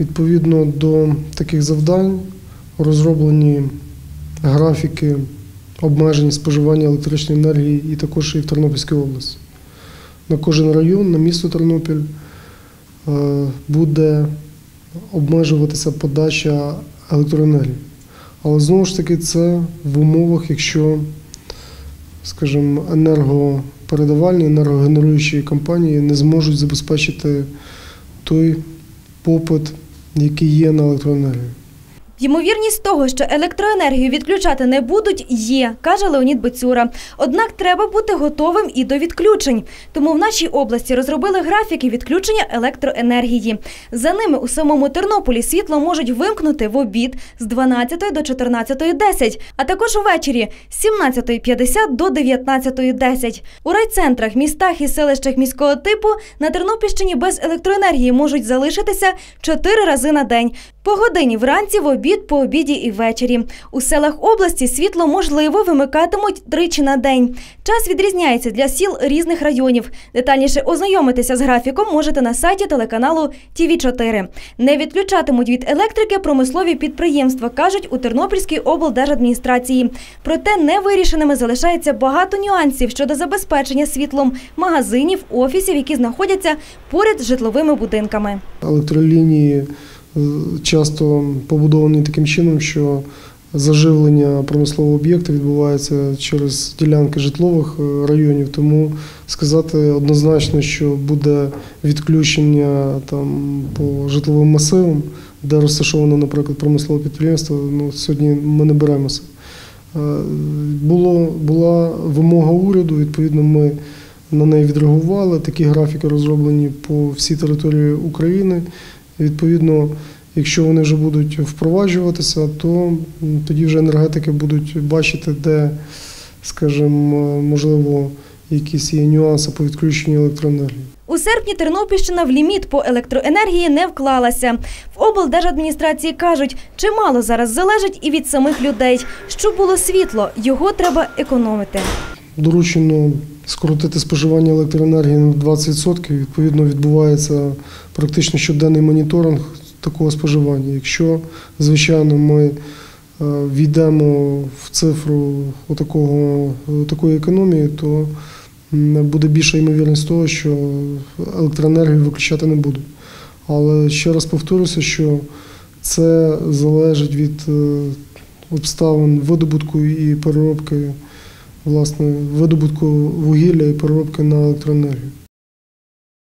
Відповідно до таких завдань розроблені графіки обмежень споживання електричної енергії і також і в Тернопільській області. На кожен район, на місто Тернопіль е, буде обмежуватися подача електроенергії. Але знову ж таки це в умовах, якщо, скажімо, енергопередавальні, енергогенеруючі компанії не зможуть забезпечити той попит, який є на електроенергію. Ймовірність того, що електроенергію відключати не будуть, є, каже Леонід Бецюра. Однак треба бути готовим і до відключень. Тому в нашій області розробили графіки відключення електроенергії. За ними у самому Тернополі світло можуть вимкнути в обід з 12 до 14.10, а також увечері з 17.50 до 19.10. У райцентрах, містах і селищах міського типу на Тернопільщині без електроенергії можуть залишитися 4 рази на день. По годині вранці, в обід, по обіді і ввечері. У селах області світло можливо вимикатимуть тричі на день. Час відрізняється для сіл різних районів. Детальніше ознайомитися з графіком можете на сайті телеканалу ТІВІ 4 Не відключатимуть від електрики промислові підприємства, кажуть у Тернопільській облдержадміністрації. Проте невирішеними залишається багато нюансів щодо забезпечення світлом магазинів, офісів, які знаходяться поряд з житловими будинками. Електролінії часто побудовані таким чином, що заживлення промислового об'єкту відбувається через ділянки житлових е, районів. Тому сказати однозначно, що буде відключення там по житловим масивам, де розташовано, наприклад, промислове підприємство. Ну сьогодні ми не беремося. Е, Було була вимога уряду. Відповідно, ми на неї відреагували. Такі графіки розроблені по всій території України. І, Відповідно, якщо вони вже будуть впроваджуватися, то тоді вже енергетики будуть бачити, де, скажімо, можливо, якісь є нюанси по відключенню електроенергії. У серпні Тернопільщина в ліміт по електроенергії не вклалася. В облдержадміністрації кажуть, чимало зараз залежить і від самих людей. Щоб було світло, його треба економити. Доручено скоротити споживання електроенергії на 20%. Відповідно, відбувається практично щоденний моніторинг такого споживання. Якщо, звичайно, ми е, війдемо в цифру отакого, такої економії, то буде більша ймовірність того, що електроенергію виключати не будуть. Але ще раз повторюся, що це залежить від е, обставин видобутку і переробки власне видобутку вугілля і переробки на електроенергію.